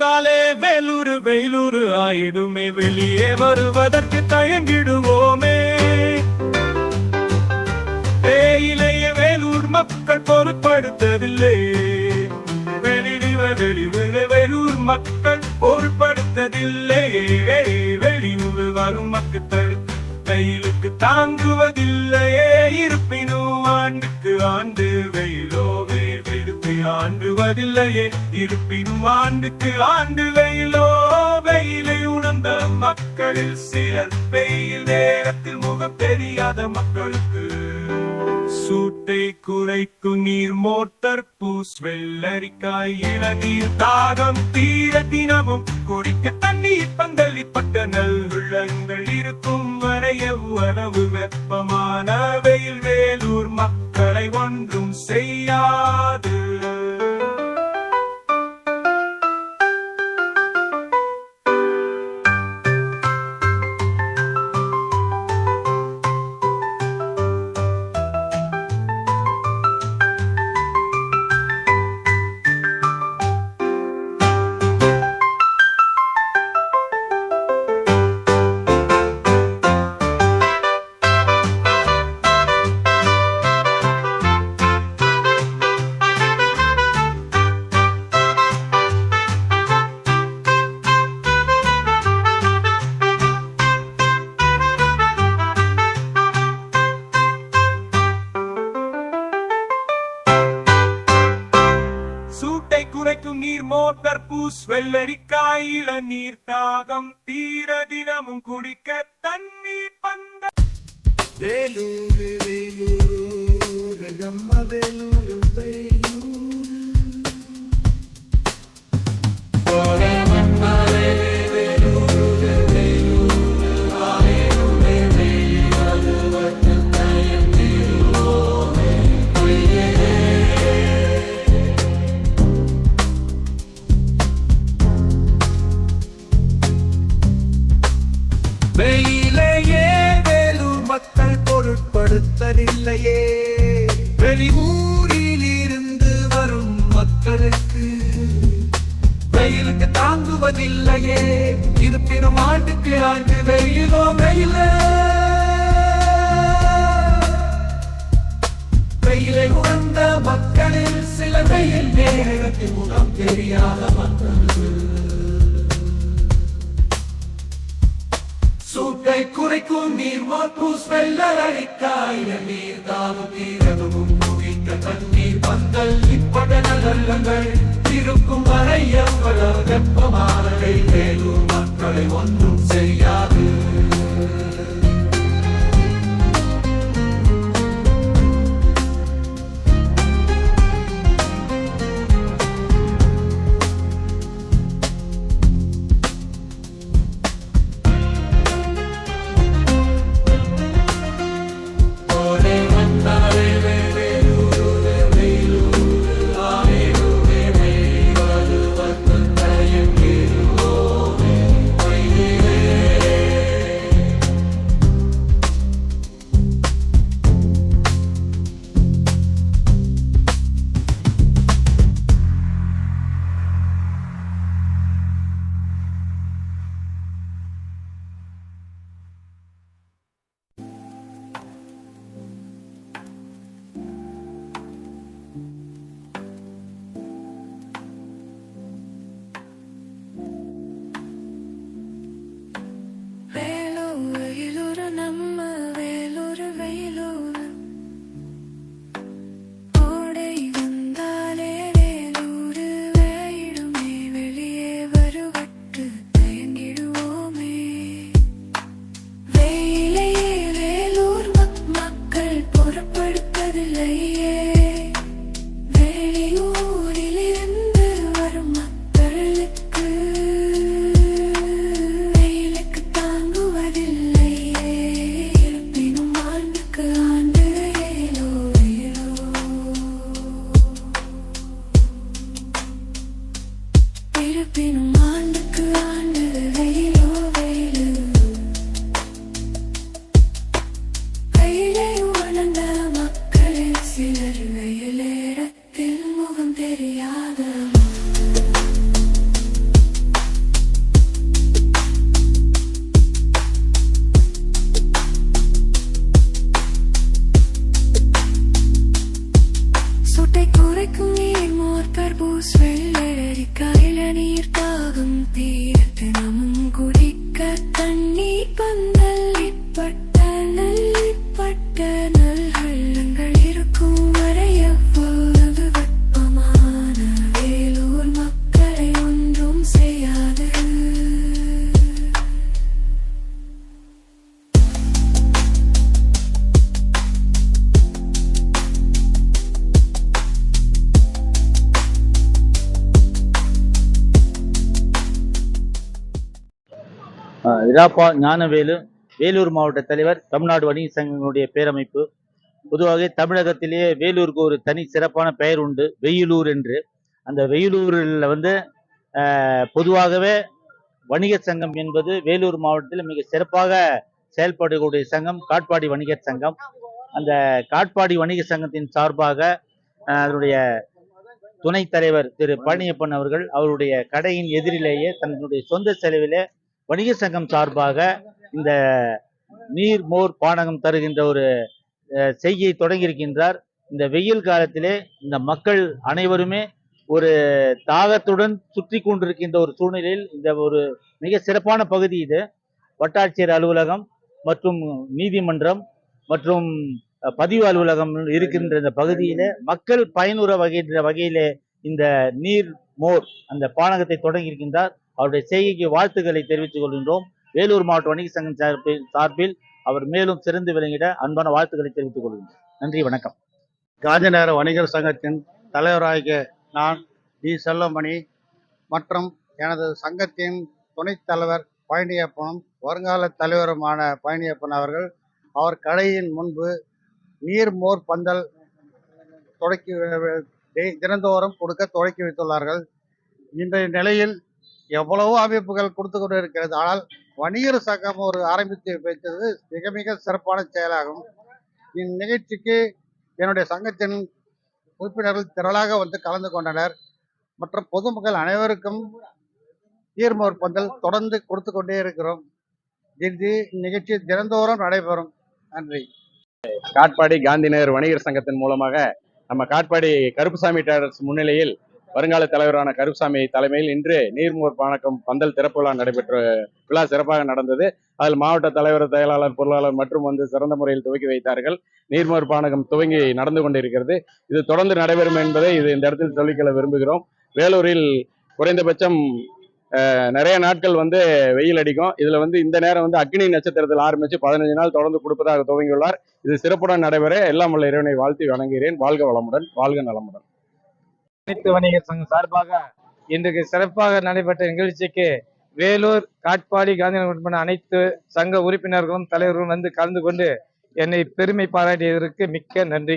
வந்தாலே வேலூரு வெயிலூரு ஆயிடுமே. வெளியே வருவதற்கு தயங்கிடுவோமே. தேயிலைய வேலூர் மக்கள் பொருட்படுத்தவில்லை. வெளியில வெளிவில வேலூர் மக்கள் பொருட்படுத்ததில்லை வெளியூர் வரும் மக்கள் வெயிலுக்கு தாங்குவதில்லையே இருப்பினும் ஆண்டுக்கு ஆண்டு வெயிலோ ஆண்டுவதில்லையே. இருப்பினும் ஆண்டுக்கு ஆண்டு வெயிலோ வெயிலை உணர்ந்த மக்களில் சிலர் வெயில் நேரத்தில் முகம் தெரியாத மக்களுக்கு. சூட்டை குறைக்கும் நீர் மோட்டர் பூஸ் வெள்ளரிக்காய் இளநீர் தாகம் தீர தினமும் குடிக்க தண்ணீர் பந்தளிப்பட்ட நல்லுள்ளங்கள் இருக்கும் வரைய எவ்வளவு வெப்பமான வெயில் வேலூர் மக்களை ஒன்றும் செய்யா குறைக்கும் நீர் மோட்டர் பூஸ் வெள்ளரிக்காய் இளநீர் தாகம் தீர தினமும் குடிக்க தண்ணீர் பந்த வேலூரு வேலூரு நம்ம வேலூரு இருப்பதில்லையே இருப்பினும் ஆண்டுக்கு ஆண்டு வெயிலோ வெயில. வெயிலை உணர்ந்த மக்களில் சில வெயில் நேரத்தில் முகம் தெரியாத மக்கள். சூட்டை குறைக்கும் நீர் மோப்பூஸ் வெள்ளரிக்காய நீர் தாவும் தீரவும் குவிக்க தண்ணீர் பந்தல் இப்பட நல்லங்கள் இருக்கும் வரை எவ்வளவு வெப்பமான வேலூர் மக்களை ஒன்றும் செய்யாது இருப்பினும் இராப்பா ஞானவேலு வேலூர் மாவட்ட தலைவர் தமிழ்நாடு வணிக சங்கங்களுடைய பேரமைப்பு. பொதுவாக தமிழகத்திலேயே வேலூருக்கு ஒரு தனி சிறப்பான பெயர் உண்டு வெயிலூர் என்று. அந்த வெயிலூரில் வந்து பொதுவாகவே வணிக சங்கம் என்பது வேலூர் மாவட்டத்தில் மிக சிறப்பாக செயல்படக்கூடிய சங்கம் காட்பாடி வணிகர் சங்கம். அந்த காட்பாடி வணிக சங்கத்தின் சார்பாக அதனுடைய துணைத் தலைவர் திரு பழனியப்பன் அவர்கள் அவருடைய கடையின் எதிரிலேயே தன்னுடைய சொந்த செலவிலே வணிக சங்கம் சார்பாக இந்த நீர் மோர் பானகம் தருகின்ற ஒரு அஹ், தொடங்கியிருக்கின்றார். இந்த வெயில் காலத்திலே இந்த மக்கள் அனைவருமே ஒரு தாகத்துடன் சுற்றி கொண்டிருக்கின்ற ஒரு சூழ்நிலையில் இந்த ஒரு மிக சிறப்பான பகுதி இது. வட்டாட்சியர் அலுவலகம் மற்றும் நீதிமன்றம் மற்றும் பதிவு அலுவலகம் இருக்கின்ற இந்த பகுதியிலே மக்கள் பயனுற வகைன்ற வகையிலே இந்த நீர் மோர் அந்த பானகத்தை தொடங்கியிருக்கின்றார். அவருடைய செய்கைக்கு வாழ்த்துக்களை தெரிவித்துக் கொள்கின்றோம். வேலூர் மாவட்ட வணிக சங்கம் சார்பில் சார்பில் அவர் மேலும் சிறந்து விளங்கிட அன்பான வாழ்த்துக்களை தெரிவித்துக் கொள்கின்றோம். நன்றி வணக்கம். காந்திநகர வணிகர் சங்கத்தின் தலைவராகிய நான் டி. செல்லமணி மற்றும் எனது சங்கத்தின் துணைத் தலைவர் பழனியப்பனும் வருங்கால தலைவருமான பழனியப்பன் அவர்கள் அவர் கடையின் முன்பு நீர் மோர் பந்தல் தொடக்கி தினந்தோறும் கொடுக்க தொடக்கி வைத்துள்ளார்கள். இன்றைய நிலையில் எவ்வளவோ அமைப்புகள் கொடுத்து கொண்டு இருக்கிறது. ஆனால் வணிகர் சங்கம் ஒரு ஆரம்பித்து வைத்தது மிக மிக சிறப்பான செயலாகும். இந்நிகழ்ச்சிக்கு என்னுடைய சங்கத்தின் உறுப்பினர்கள் திரளாக வந்து கலந்து கொண்டனர். மற்றும் பொதுமக்கள் அனைவருக்கும் தீர்மோர் பந்தல் தொடர்ந்து கொடுத்து கொண்டே இருக்கிறோம். இது நிகழ்ச்சி தினந்தோறும் நடைபெறும். நன்றி. காட்பாடி காந்திநகர் வணிகர் சங்கத்தின் மூலமாக நம்ம காட்பாடி கருப்புசாமி டேரர்ஸ் முன்னிலையில் வருங்கால தலைவரான கருப்புசாமி தலைமையில் இன்று நீர்மோர் பானக்கம் பந்தல் திறப்பு விழா நடைபெற்ற விழா சிறப்பாக நடந்தது. அதில் மாவட்ட தலைவர் செயலாளர் பொருளாளர் மற்றும் வந்து சிறந்த முறையில் துவக்கி வைத்தார்கள். நீர்மோர் பானகம் துவங்கி நடந்து கொண்டிருக்கிறது. இது தொடர்ந்து நடைபெறும் என்பதை இது இந்த இடத்தில் சொல்லிக்கொள்ள விரும்புகிறோம். வேலூரில் குறைந்தபட்சம் நிறைய நாட்கள் வந்து வெயில் அடிக்கும். இதுல வந்து இந்த நேரம் வந்து அக்னி நட்சத்திரத்தில் ஆரம்பிச்சு பதினஞ்சு நாள் தொடர்ந்து கொடுப்பதாக துவங்கியுள்ளார். இது சிறப்புடன் நடைபெற எல்லாம் உள்ள இறைவனை வாழ்த்தி வணங்குகிறேன். வாழ்க வளமுடன் வாழ்க நலமுடன். அனைத்து வணிகர் சங்கம் சார்பாக இன்றைக்கு சிறப்பாக நடைபெற்ற நிகழ்ச்சிக்கு வேலூர் காட்பாடி காந்திநகர் உட்பட அனைத்து சங்க உறுப்பினர்களும் தலைவர்களும் வந்து கலந்து கொண்டு என்னை பெருமை பாராட்டியதற்கு மிக்க நன்றி.